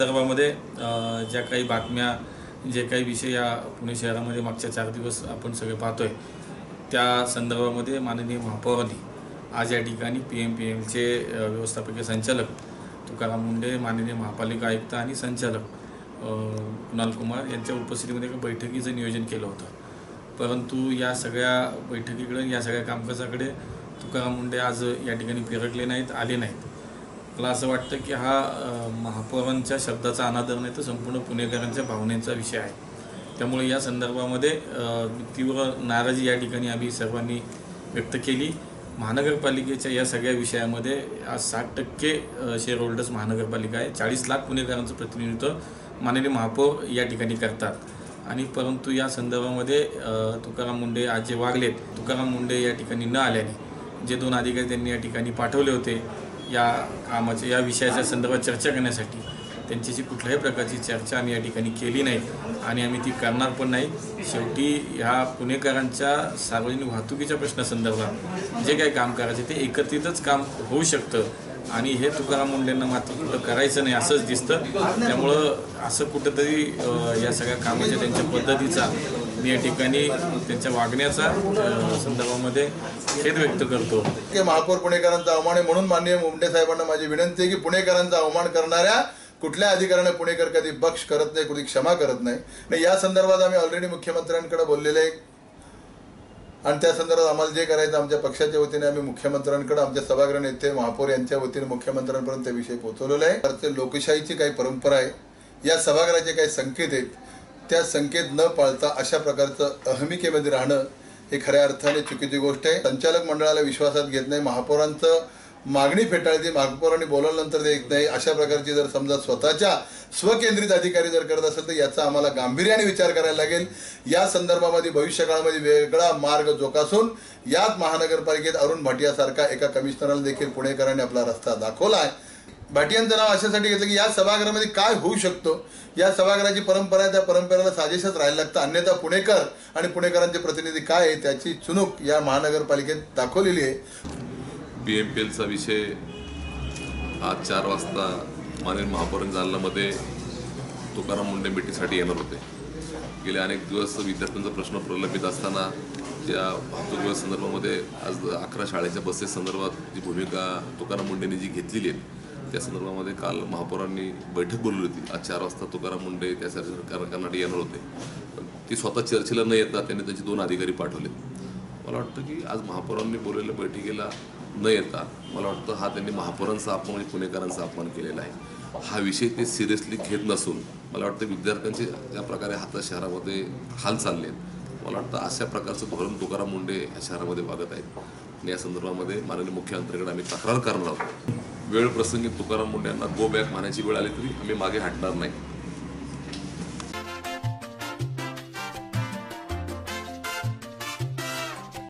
संदर्भामध्ये ज्या काही बातम्या जे काही विषय या पुणे शहरामध्ये मागच्या चार दिवस आपण सगळे पाहतोय त्या संदर्भामध्ये माननीय महापौरांनी आज या ठिकाणी पी एम पी एमचे व्यवस्थापकीय संचालक तुकाराम मुंडे माननीय महापालिका आयुक्त आणि संचालक कुणाल कुमार यांच्या उपस्थितीमध्ये एका बैठकीचं नियोजन केलं होतं. परंतु या सगळ्या बैठकीकडे या सगळ्या कामकाजाकडे तुकाराम मुंडे आज या ठिकाणी फिरकले नाहीत आले नाहीत. मला असं वाटतं की हा महापौरांच्या शब्दाचा अनादर नाही तर संपूर्ण पुणेकरांच्या भावनेचा विषय आहे. त्यामुळे या संदर्भामध्ये तीव्र नाराजी या ठिकाणी आम्ही सर्वांनी व्यक्त केली. महानगरपालिकेच्या या सगळ्या विषयामध्ये आज साठ टक्के शेअर होल्डर्स महानगरपालिका आहे. चाळीस लाख पुणेकरांचं प्रतिनिधित्व माननीय महापौर या ठिकाणी करतात. आणि परंतु या संदर्भामध्ये तुकाराम मुंडे आज जे वागलेत. तुकाराम मुंडे या ठिकाणी न आल्याने जे दोन अधिकारी त्यांनी या ठिकाणी पाठवले होते या कामाच्या या विषयाच्या संदर्भात चर्चा करण्यासाठी त्यांच्याशी कुठल्याही प्रकारची चर्चा आम्ही या ठिकाणी केली नाही आणि आम्ही ती करणार पण नाही. शेवटी ह्या पुणेकरांच्या सार्वजनिक वाहतुकीच्या प्रश्नासंदर्भात जे काही काम करायचे ते एकत्रितच काम होऊ शकतं आणि हे तुकाराम मुंडेंना मात्र कुठं करायचं नाही असंच दिसतं. त्यामुळं असं कुठंतरी या सगळ्या कामाच्या त्यांच्या पद्धतीचा मी या ठिकाणी त्यांच्या वागण्याचा संदर्भात संदर्भामध्ये खेद व्यक्त करतो. की महापौर पुणेकरांचा अवमान आहे म्हणून माननीय मुंडे साहेबांना माझी विनंती आहे की पुणेकरांचा अवमान करणाऱ्या कुठल्या अधिकाऱ्याने पुणेकर कधी बक्ष करत नाही कुठली क्षमा करत नाही. आणि या संदर्भात आम्ही ऑलरेडी मुख्यमंत्र्यांकडे बोललेले आहे. आणि त्या संदर्भात आम्हाला जे करायचं आमच्या पक्षाच्या वतीने आम्ही मुख्यमंत्र्यांकडे आमच्या सभागृह नेते महापौर यांच्या वतीने मुख्यमंत्र्यांपर्यंत त्या विषय पोहोचवलेला आहे. भारतीय लोकशाहीची काही परंपरा आहे. या सभागृहाचे काही संकेत आहेत. त्या संकेत न पाळता अशा प्रकारचं अहमिकेमध्ये राहणं हे खऱ्या अर्थाने चुकीची गोष्ट आहे. संचालक मंडळाला विश्वासात घेत नाही. महापौरांचं मागणी फेटाळते महापौरांनी बोलवल्यानंतर ते ऐकत नाही. अशा प्रकारची जर समजा स्वतःच्या स्वकेंद्रित अधिकारी जर करत असेल तर याचा आम्हाला गांभीर्याने विचार करायला लागेल. या संदर्भामध्ये भविष्यकाळामध्ये वेगळा मार्ग जोकासून याच महानगरपालिकेत अरुण भाटियासारखा एका कमिशनरला देखील पुणेकरांनी आपला रस्ता दाखवला आहे. भाटियांचं नाव अशासाठी घेतलं की या सभागृहामध्ये काय होऊ शकतो? या सभागृहाची परंपरा आहे त्या परंपरेला साजेशच राहायला लागतं. अन्यथा पुणेकर आणि पुणेकरांचे प्रतिनिधी काय आहे त्याची चुनूक या महानगरपालिकेत दाखवलेली आहे. पी एम पी एलचा विषय आज चार वाजता माननीय महापौर जालनामध्ये तुकाराम मुंडे भेटीसाठी येणार होते. गेले अनेक दिवस विद्यार्थ्यांचा प्रश्न प्रलंबित असताना त्या वाहतूक संदर्भामध्ये आज अकरा शाळेच्या बसेस संदर्भात जी भूमिका तुकाराम मुंडेंनी जी घेतलेली आहे त्या संदर्भामध्ये काल महापौरांनी बैठक बोलवली होती. आज चार वाजता तुकाराम मुंडे त्या कर्नाटक येणार होते. पण ती स्वतः चर्चेला न येता त्यांनी त्यांचे दोन अधिकारी पाठवले. मला वाटतं की आज महापौरांनी बोललेल्या बैठकीला न येता मला वाटतं हा त्यांनी महापौरांचा अपमान आणि पुणेकरांचा अपमान केलेला आहे. हा विषय ते सिरियसली घेत नसून मला वाटतं विद्यार्थ्यांचे ज्या प्रकारे हाता शहरामध्ये हाल चालले आहेत. मला वाटतं अशा प्रकारचं धोरण तुकाराम मुंडे या शहरामध्ये वागत आहेत. आणि या संदर्भामध्ये माननीय मुख्यमंत्र्यांकडे आम्ही तक्रार करणार आहोत. वेळ प्रसंगी तुकाराम मुंडे यांना गो बॅक म्हणायची वेळ आली तरी आम्ही मागे हटणार नाही.